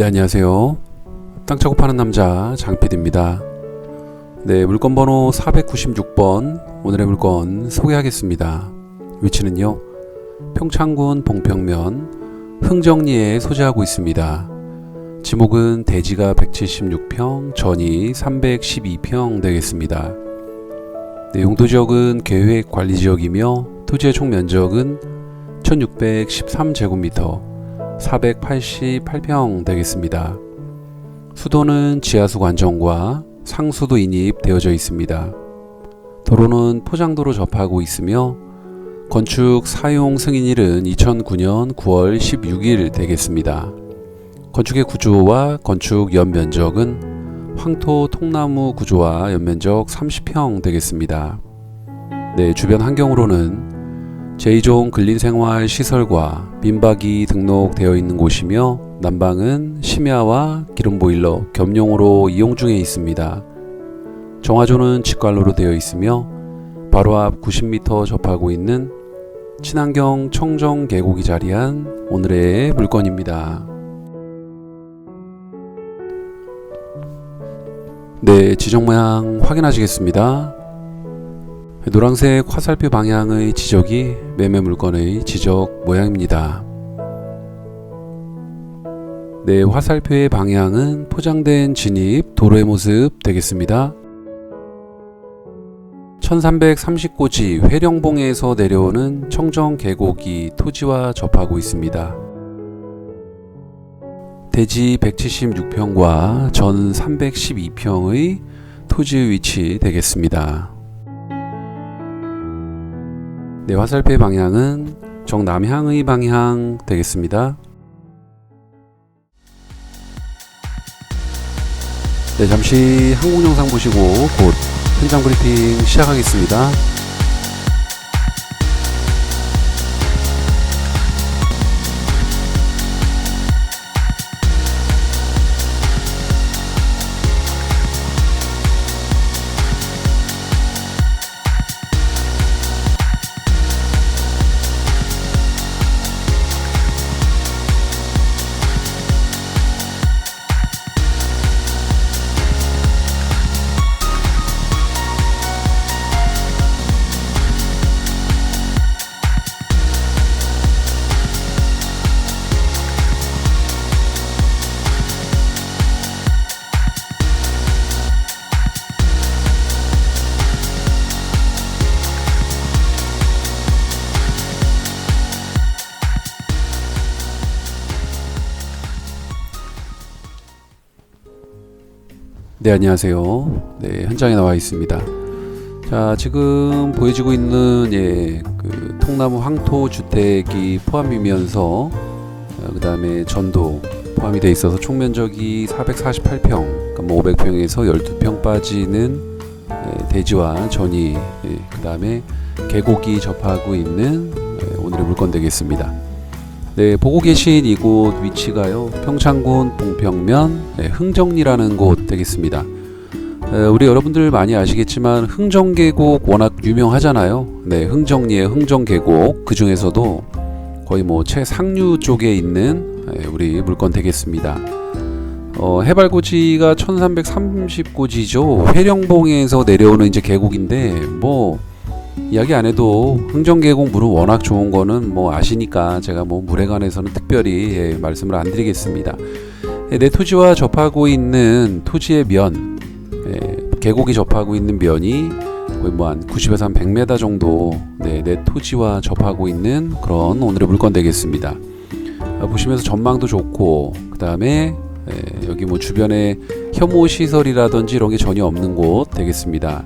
네, 안녕하세요. 땅 차고 파는 남자 장PD입니다. 네, 물건 번호 496번 오늘의 물건 소개하겠습니다. 위치는요. 평창군 봉평면 흥정리에 소재하고 있습니다. 지목은 대지가 176평, 전이 312평 되겠습니다. 네, 용도 지역은 계획 관리 지역이며 토지의 총 면적은 1613제곱미터 488평 되겠습니다. 수도는 지하수 관정과 상수도 인입되어져 있습니다. 도로는 포장도로 접하고 있으며 건축 사용 승인일은 2009년 9월 16일 되겠습니다. 건축의 구조와 건축 연면적은 황토 통나무 구조와 연면적 30평 되겠습니다. 네, 주변 환경으로는 제2종 근린생활 시설과 민박이 등록되어 있는 곳이며 난방은 심야와 기름보일러 겸용으로 이용 중에 있습니다. 정화조는 직관로로 되어 있으며 바로 앞 90m 접하고 있는 친환경 청정 계곡이 자리한 오늘의 물건입니다. 네, 지정 모양 확인하시겠습니다. 노란색 화살표 방향의 지적이 매매 물건의 지적 모양입니다. 네, 화살표의 방향은 포장된 진입 도로의 모습 되겠습니다. 1330고지 회령봉에서 내려오는 청정 계곡이 토지와 접하고 있습니다. 대지 176평과 전 312평의 토지 위치 되겠습니다. 네, 화살표의 방향은 정남향의 방향 되겠습니다. 네, 잠시 항공 영상 보시고 곧 현장 브리핑 시작하겠습니다. 네, 안녕하세요. 네, 현장에 나와 있습니다. 자, 지금 보여지고 있는 예, 그 통나무 황토 주택이 포함이면서 어, 그다음에 전도 포함이 돼 있어서 총 면적이 448평, 그러니까 뭐 500평에서 12평 빠지는 예, 대지와 전이 예, 그다음에 계곡이 접하고 있는 예, 오늘의 물건 되겠습니다. 네, 보고 계신 이곳 위치가요. 평창군 봉평면 네, 흥정리라는 곳 되겠습니다. 에, 우리 여러분들 많이 아시겠지만 흥정계곡 워낙 유명하잖아요. 네, 흥정리의 흥정계곡 그 중에서도 거의 뭐 최상류 쪽에 있는 에, 우리 물건 되겠습니다. 어, 해발고지가 1330고지죠. 회령봉에서 내려오는 이제 계곡인데 뭐 이야기 안 해도 흥정계곡 물은 워낙 좋은 거는 뭐 아시니까 제가 뭐 물에 관해서는 특별히 예, 말씀을 안 드리겠습니다. 예, 내 토지와 접하고 있는 토지의 면, 예, 계곡이 접하고 있는 면이 거의 뭐한 90에서 한 100m 정도 네, 내 토지와 접하고 있는 그런 오늘의 물건 되겠습니다. 아, 보시면서 전망도 좋고 그 다음에 예, 여기 뭐 주변에 혐오 시설이라든지 이런 게 전혀 없는 곳 되겠습니다.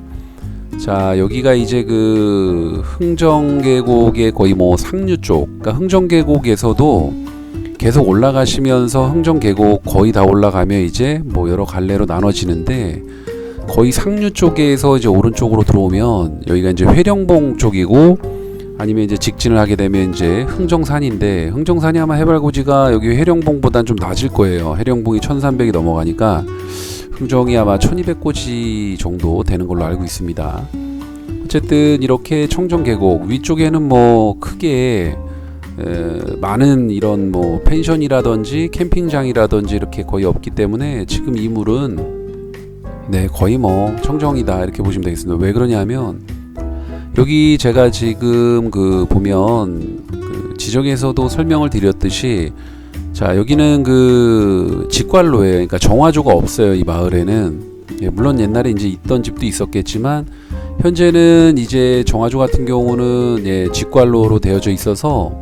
자 여기가 이제 그 흥정계곡의 거의 뭐 상류 쪽 그러니까 흥정계곡에서도 계속 올라가시면서 흥정계곡 거의 다 올라가면 이제 뭐 여러 갈래로 나눠지는데 거의 상류 쪽에서 이제 오른쪽으로 들어오면 여기가 이제 회령봉 쪽이고 아니면 이제 직진을 하게 되면 이제 흥정산인데 흥정산이 아마 해발고지가 여기 회령봉보단 좀 낮을 거예요. 회령봉이 1300이 넘어가니까 흥정이 아마 1200고지 정도 되는 걸로 알고 있습니다. 어쨌든 이렇게 청정 계곡 위쪽에는 뭐 크게 에, 많은 이런 뭐 펜션이라든지 캠핑장이라든지 이렇게 거의 없기 때문에 지금 이 물은 네 거의 뭐 청정이다 이렇게 보시면 되겠습니다. 왜 그러냐면 여기 제가 지금 그 보면 그 지적에서도 설명을 드렸듯이 자 여기는 그 직관로예요. 그러니까 정화조가 없어요 이 마을에는. 예, 물론 옛날에 이제 있던 집도 있었겠지만 현재는 이제 정화조 같은 경우는 예, 직관로로 되어져 있어서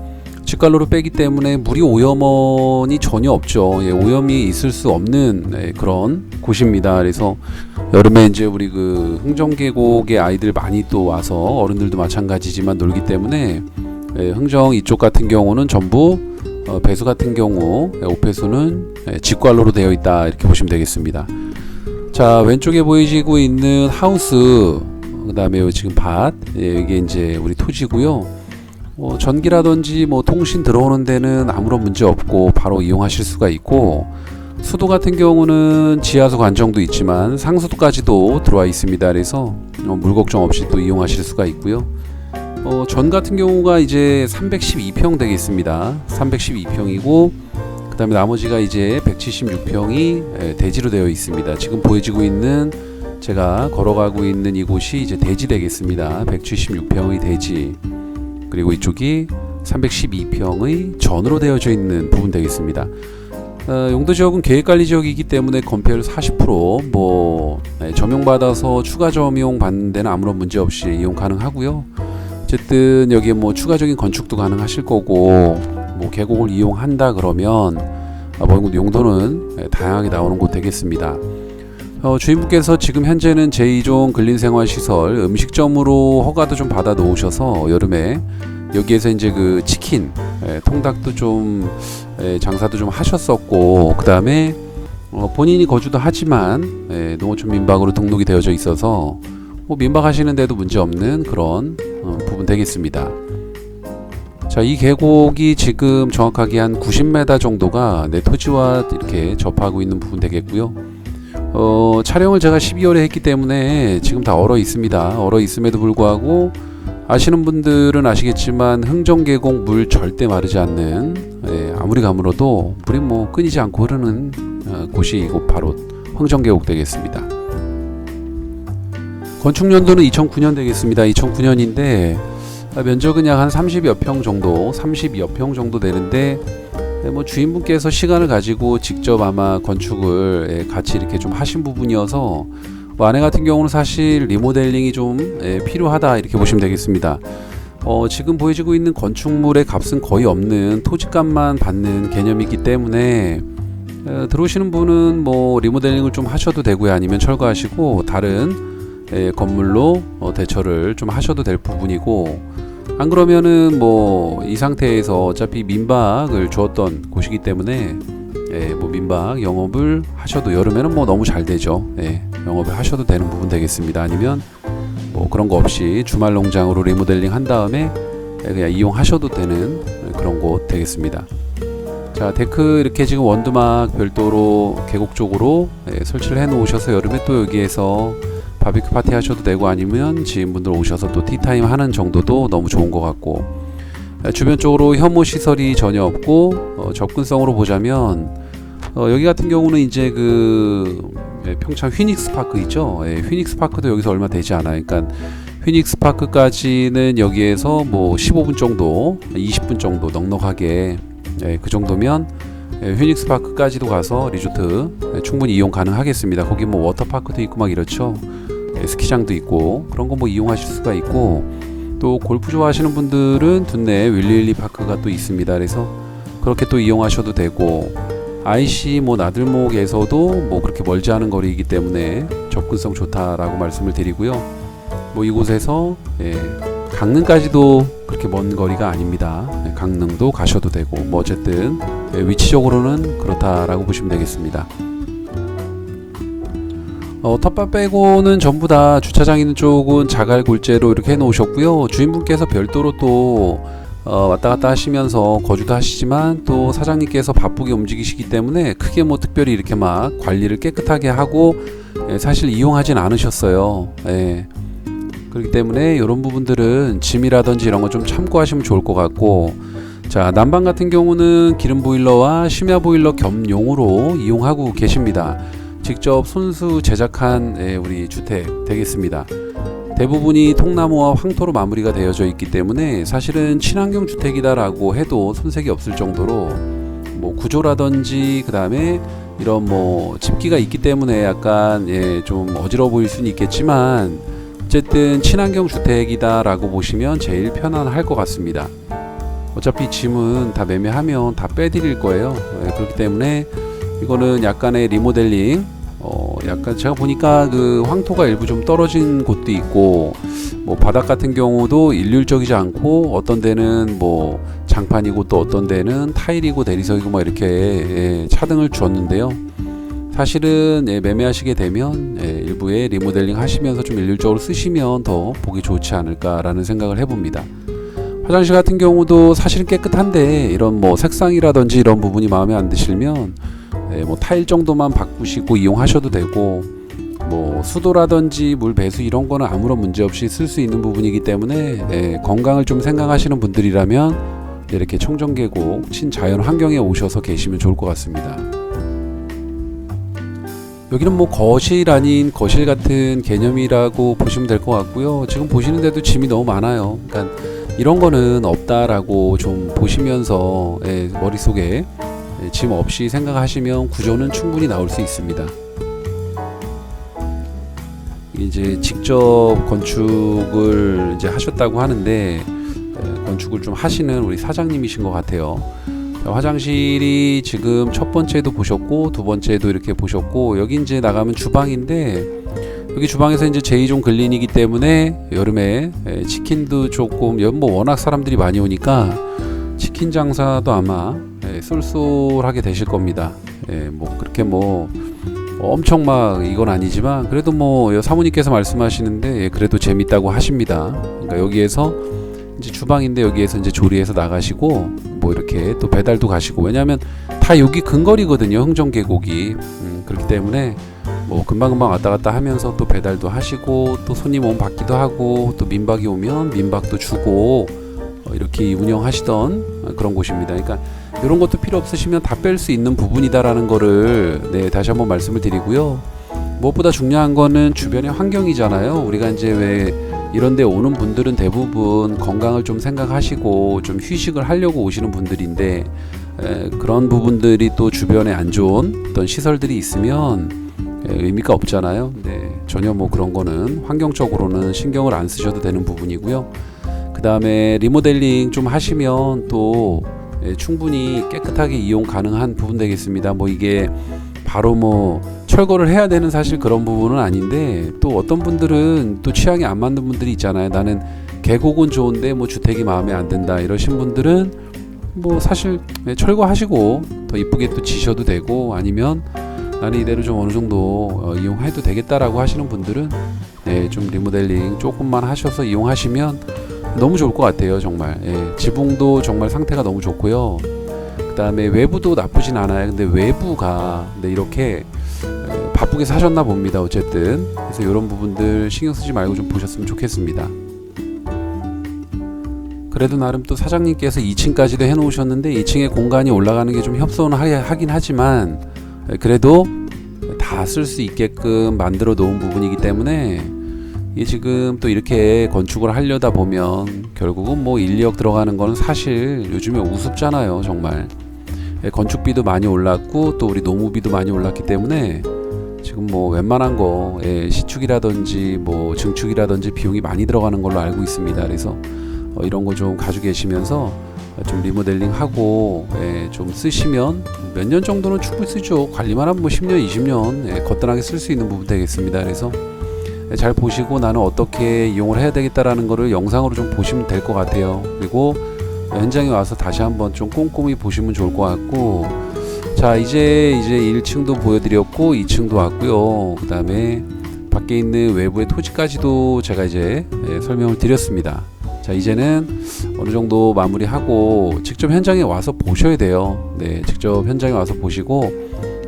직관로로 빼기 때문에 물이 오염원이 전혀 없죠. 예, 오염이 있을 수 없는 예, 그런 곳입니다. 그래서 여름에 이제 우리 그 흥정계곡에 아이들 많이 또 와서 어른들도 마찬가지지만 놀기 때문에 예, 흥정 이쪽 같은 경우는 전부 어, 배수 같은 경우 예, 오폐수는 예, 직관로로 되어 있다 이렇게 보시면 되겠습니다. 자 왼쪽에 보이시고 있는 하우스 그 다음에 지금 밭 예, 이게 이제 우리 토지고요. 뭐 전기라든지 뭐 통신 들어오는 데는 아무런 문제 없고 바로 이용하실 수가 있고 수도 같은 경우는 지하수 관정도 있지만 상수도까지도 들어와 있습니다. 그래서 어, 물 걱정 없이 또 이용하실 수가 있고요. 어, 전 같은 경우가 이제 312평 되겠습니다. 312평이고 그 다음에 나머지가 이제 176평이 대지로 되어 있습니다. 지금 보여지고 있는 제가 걸어가고 있는 이곳이 이제 대지 되겠습니다. 176평의 대지 그리고 이쪽이 312평의 전으로 되어져 있는 부분 되겠습니다. 어, 용도 지역은 계획관리 지역이기 때문에 건폐율 40%뭐 네, 점용 받아서 추가 점용 받는 데는 아무런 문제 없이 이용 가능하고요. 어쨌든 여기에 뭐 추가적인 건축도 가능하실 거고 뭐 계곡을 이용한다 그러면 아, 뭐 용도는 네, 다양하게 나오는 곳 되겠습니다. 어, 주인분께서 지금 현재는 제2종 근린생활시설 음식점으로 허가도 좀 받아 놓으셔서 여름에 여기에서 이제 그 치킨 예, 통닭도 좀 예, 장사도 좀 하셨었고 그 다음에 어, 본인이 거주도 하지만 예, 농어촌 민박으로 등록이 되어져 있어서 뭐 민박 하시는데도 문제 없는 그런 어, 부분 되겠습니다. 자, 이 계곡이 지금 정확하게 한 90m 정도가 내 토지와 이렇게 접하고 있는 부분 되겠고요. 어, 촬영을 제가 12월에 했기 때문에 지금 다 얼어 있습니다. 얼어 있음에도 불구하고 아시는 분들은 아시겠지만 흥정계곡 물 절대 마르지 않는 예, 아무리 가물어도 물이 뭐 끊이지 않고 흐르는 어, 곳이 이곳 바로 흥정계곡 되겠습니다. 건축 연도는 2009년 되겠습니다. 2009년인데 면적은 약 한 30여 평 정도, 30여 평 정도 되는데 네, 뭐 주인분께서 시간을 가지고 직접 아마 건축을 예, 같이 이렇게 좀 하신 부분이어서 뭐 아내 같은 경우는 사실 리모델링이 좀 예, 필요하다 이렇게 보시면 되겠습니다. 어, 지금 보여지고 있는 건축물의 값은 거의 없는 토지값만 받는 개념이기 때문에 어, 들어오시는 분은 뭐 리모델링을 좀 하셔도 되고요 아니면 철거하시고 다른 예, 건물로 어, 대처를 좀 하셔도 될 부분이고 안 그러면은 뭐 이 상태에서 어차피 민박을 주었던 곳이기 때문에 예, 뭐 민박 영업을 하셔도 여름에는 뭐 너무 잘 되죠. 예, 영업을 하셔도 되는 부분 되겠습니다. 아니면 뭐 그런 거 없이 주말 농장으로 리모델링 한 다음에 예, 그냥 이용하셔도 되는 그런 곳 되겠습니다. 자 데크 이렇게 지금 원두막 별도로 계곡 쪽으로 예, 설치를 해 놓으셔서 여름에 또 여기에서 바비큐 파티 하셔도 되고 아니면 지인분들 오셔서 또 티타임 하는 정도도 너무 좋은 것 같고 주변 쪽으로 혐오 시설이 전혀 없고 어, 접근성으로 보자면 어, 여기 같은 경우는 이제 그 예, 평창 휘닉스 파크 있죠. 예, 휘닉스 파크도 여기서 얼마 되지 않아요. 그러니까 휘닉스 파크까지는 여기에서 뭐 15분 정도, 20분 정도 넉넉하게 예, 그 정도면 예, 휘닉스 파크까지도 가서 리조트 예, 충분히 이용 가능하겠습니다. 거기 뭐 워터파크도 있고 막 이렇죠. 예, 스키장도 있고 그런 거 뭐 이용하실 수가 있고 또 골프 좋아하시는 분들은 둔내 윌리윌리 파크가 또 있습니다. 그래서 그렇게 또 이용하셔도 되고 IC 뭐 나들목에서도 뭐 그렇게 멀지 않은 거리이기 때문에 접근성 좋다라고 말씀을 드리고요. 뭐 이곳에서 예, 강릉까지도 그렇게 먼 거리가 아닙니다. 예, 강릉도 가셔도 되고 뭐 어쨌든 예, 위치적으로는 그렇다라고 보시면 되겠습니다. 어, 텃밭 빼고는 전부 다 주차장 있는 쪽은 자갈 골재로 이렇게 해놓으셨고요. 주인분께서 별도로 또 어, 왔다 갔다 하시면서 거주도 하시지만 또 사장님께서 바쁘게 움직이시기 때문에 크게 뭐 특별히 이렇게 막 관리를 깨끗하게 하고 예, 사실 이용하진 않으셨어요. 예. 그렇기 때문에 이런 부분들은 짐이라든지 이런 거 좀 참고하시면 좋을 것 같고 자, 난방 같은 경우는 기름 보일러와 심야 보일러 겸용으로 이용하고 계십니다. 직접 손수 제작한 예, 우리 주택 되겠습니다. 대부분이 통나무와 황토로 마무리가 되어져 있기 때문에 사실은 친환경 주택이다라고 해도 손색이 없을 정도로 뭐 구조라든지 그 다음에 이런 뭐 집기가 있기 때문에 약간 예, 좀 어지러워 보일 수는 있겠지만 어쨌든 친환경 주택이다라고 보시면 제일 편안할 것 같습니다. 어차피 짐은 다 매매하면 다 빼드릴 거예요. 예, 그렇기 때문에 이거는 약간의 리모델링 어 약간 제가 보니까 그 황토가 일부 좀 떨어진 곳도 있고 뭐 바닥 같은 경우도 일률적이지 않고 어떤 데는 뭐 장판이고 또 어떤 데는 타일이고 대리석이고 뭐 이렇게 예, 차등을 주었는데요. 사실은 예, 매매하시게 되면 예, 일부에 리모델링 하시면서 좀 일률적으로 쓰시면 더 보기 좋지 않을까라는 생각을 해봅니다. 화장실 같은 경우도 사실은 깨끗한데 이런 뭐 색상이라든지 이런 부분이 마음에 안 드시면 예, 뭐 타일 정도만 바꾸시고 이용하셔도 되고 뭐 수도라든지 물 배수 이런 거는 아무런 문제 없이 쓸 수 있는 부분이기 때문에 예, 건강을 좀 생각하시는 분들이라면 이렇게 청정계곡 친자연 환경에 오셔서 계시면 좋을 것 같습니다. 여기는 뭐 거실 아닌 거실 같은 개념이라고 보시면 될 것 같고요. 지금 보시는데도 짐이 너무 많아요. 그러니까 이런 거는 없다라고 좀 보시면서 예, 머릿속에 예, 짐 없이 생각하시면 구조는 충분히 나올 수 있습니다. 이제 직접 건축을 이제 하셨다고 하는데 예, 건축을 좀 하시는 우리 사장님이신 것 같아요. 자, 화장실이 지금 첫 번째도 보셨고 두 번째도 이렇게 보셨고 여기 이제 나가면 주방인데 여기 주방에서 이제 제2종 근린이기 때문에 여름에 예, 치킨도 조금 여- 뭐 워낙 사람들이 많이 오니까 치킨 장사도 아마 예, 쏠쏠하게 되실 겁니다. 예, 뭐 그렇게 뭐 엄청 막 이건 아니지만 그래도 뭐 사모님께서 말씀하시는데 예, 그래도 재밌다고 하십니다. 그러니까 여기에서 이제 주방인데 여기에서 이제 조리해서 나가시고 뭐 이렇게 또 배달도 가시고 왜냐하면 다 여기 근거리거든요 흥정 계곡이 음, 그렇기 때문에 뭐 금방금방 왔다 갔다 하면서 또 배달도 하시고 또 손님 오면 받기도 하고 또 민박이 오면 민박도 주고 어, 이렇게 운영하시던 그런 곳입니다. 그러니까 이런 것도 필요 없으시면 다 뺄 수 있는 부분이다라는 거를 네 다시 한번 말씀을 드리고요. 무엇보다 중요한 거는 주변의 환경이잖아요. 우리가 이제 왜 이런 데 오는 분들은 대부분 건강을 좀 생각하시고 좀 휴식을 하려고 오시는 분들인데 에, 그런 부분들이 또 주변에 안 좋은 어떤 시설들이 있으면 에, 의미가 없잖아요. 네, 전혀 뭐 그런 거는 환경적으로는 신경을 안 쓰셔도 되는 부분이고요. 그 다음에 리모델링 좀 하시면 또 예, 충분히 깨끗하게 이용 가능한 부분 되겠습니다. 뭐 이게 바로 뭐 철거를 해야 되는 사실 그런 부분은 아닌데 또 어떤 분들은 또 취향이 안 맞는 분들이 있잖아요. 나는 계곡은 좋은데 뭐 주택이 마음에 안 든다 이러신 분들은 뭐 사실 예, 철거하시고 더 이쁘게 또 지셔도 되고 아니면 나는 이대로 좀 어느 정도 어, 이용해도 되겠다라고 하시는 분들은 네, 좀 리모델링 조금만 하셔서 이용하시면 너무 좋을 것 같아요 정말. 예, 지붕도 정말 상태가 너무 좋고요. 그 다음에 외부도 나쁘진 않아요. 근데 외부가 근데 이렇게 어, 바쁘게 사셨나 봅니다 어쨌든. 그래서 이런 부분들 신경 쓰지 말고 좀 보셨으면 좋겠습니다. 그래도 나름 또 사장님께서 2층까지도 해놓으셨는데 2층에 공간이 올라가는 게 좀 협소하긴 하지만 예, 그래도 다 쓸 수 있게끔 만들어 놓은 부분이기 때문에 이게 지금 또 이렇게 건축을 하려다 보면 결국은 뭐 인력 들어가는 거는 사실 요즘에 우습잖아요 정말. 예, 건축비도 많이 올랐고 또 우리 노무비도 많이 올랐기 때문에 지금 뭐 웬만한 거 예, 시축이라든지 뭐 증축이라든지 비용이 많이 들어가는 걸로 알고 있습니다. 그래서 어, 이런 거 좀 가지고 계시면서 좀 리모델링 하고 예, 좀 쓰시면 몇 년 정도는 충분히 쓰죠. 관리만 하면 뭐 10년 20년 예, 거뜬하게 쓸 수 있는 부분 되겠습니다. 그래서 예, 잘 보시고 나는 어떻게 이용을 해야 되겠다라는 거를 영상으로 좀 보시면 될 것 같아요. 그리고 현장에 와서 다시 한번 좀 꼼꼼히 보시면 좋을 것 같고 자 이제 이제 1층도 보여드렸고 2층도 왔고요. 그 다음에 밖에 있는 외부의 토지까지도 제가 이제 예, 설명을 드렸습니다. 자 이제는 어느 정도 마무리하고 직접 현장에 와서 보셔야 돼요. 네, 직접 현장에 와서 보시고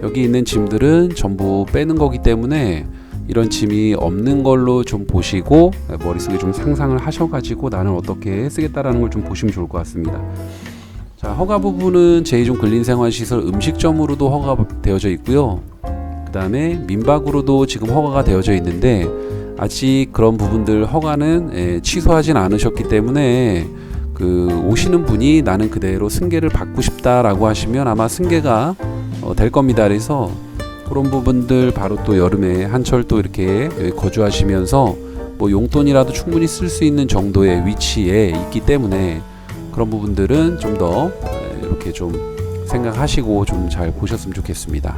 여기 있는 짐들은 전부 빼는 거기 때문에 이런 짐이 없는 걸로 좀 보시고 머릿속에 좀 상상을 하셔가지고 나는 어떻게 쓰겠다라는 걸 좀 보시면 좋을 것 같습니다. 자, 허가 부분은 제2종 근린생활시설 음식점으로도 허가가 되어져 있고요. 그 다음에 민박으로도 지금 허가가 되어져 있는데 아직 그런 부분들 허가는 예, 취소하진 않으셨기 때문에 그 오시는 분이 나는 그대로 승계를 받고 싶다라고 하시면 아마 승계가 어, 될 겁니다. 그래서 그런 부분들 바로 또 여름에 한철 또 이렇게 거주하시면서 뭐 용돈이라도 충분히 쓸 수 있는 정도의 위치에 있기 때문에 그런 부분들은 좀 더 이렇게 좀 생각하시고 좀 잘 보셨으면 좋겠습니다.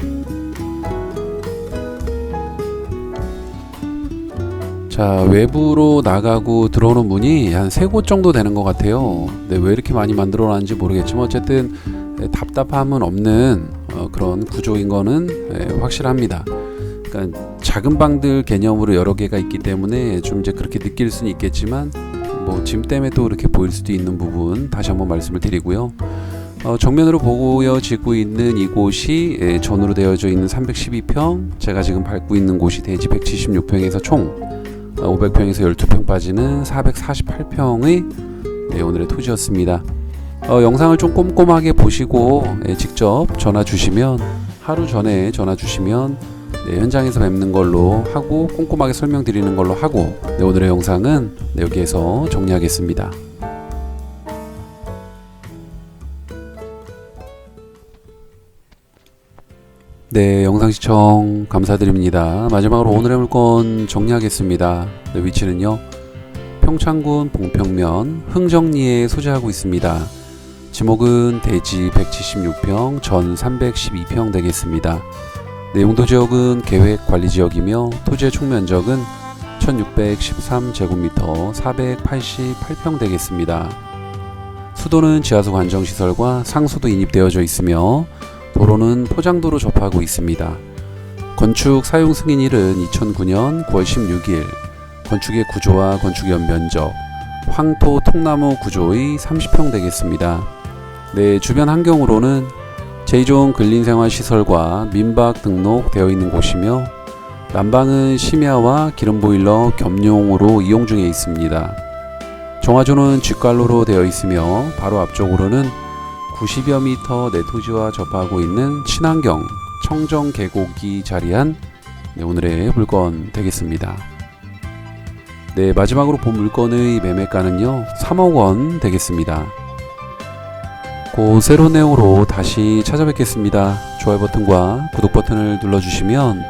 자 외부로 나가고 들어오는 문이 한 세 곳 정도 되는 것 같아요. 네, 왜 이렇게 많이 만들어 놨는지 모르겠지만 어쨌든 네, 답답함은 없는 어, 그런 구조인 거는 네, 확실합니다. 그러니까 작은 방들 개념으로 여러 개가 있기 때문에 좀 이제 그렇게 느낄 수는 있겠지만 뭐 짐 때문에 또 이렇게 보일 수도 있는 부분 다시 한번 말씀을 드리고요. 어, 정면으로 보여지고 있는 이곳이 예, 전으로 되어져 있는 312평, 제가 지금 밟고 있는 곳이 대지 176평에서 총 500평에서 12평 빠지는 448평의 네, 오늘의 토지였습니다. 어, 영상을 좀 꼼꼼하게 보시고 예, 직접 전화 주시면 하루 전에 전화 주시면 네, 현장에서 뵙는 걸로 하고 꼼꼼하게 설명드리는 걸로 하고 네, 오늘의 영상은 네, 여기에서 정리하겠습니다. 네, 영상 시청 감사드립니다. 마지막으로 오늘의 물건 정리하겠습니다. 네, 위치는요. 평창군 봉평면 흥정리에 소재하고 있습니다. 지목은 대지 176평, 전 312평 되겠습니다. 네, 용도 지역은 계획 관리 지역이며 토지의 총 면적은 1613제곱미터 488평 되겠습니다. 수도는 지하수 관정 시설과 상수도 인입되어져 있으며 도로는 포장도로 접하고 있습니다. 건축 사용 승인일은 2009년 9월 16일. 건축의 구조와 건축 연면적, 황토 통나무 구조의 30평 되겠습니다. 네, 주변 환경으로는 제2종 근린생활시설과 민박 등록되어 있는 곳이며 난방은 심야와 기름보일러 겸용으로 이용 중에 있습니다. 정화조는 뒷갈로로 되어 있으며 바로 앞쪽으로는 90여 미터 내토지와 접하고 있는 친환경 청정 계곡이 자리한 네, 오늘의 물건 되겠습니다. 네, 마지막으로 본 물건의 매매가는요, 3억 원 되겠습니다. 고 새로운 내용으로 다시 찾아뵙겠습니다. 좋아요 버튼과 구독 버튼을 눌러주시면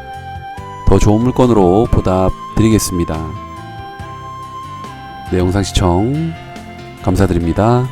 더 좋은 물건으로 보답 드리겠습니다. 네, 영상 시청 감사드립니다.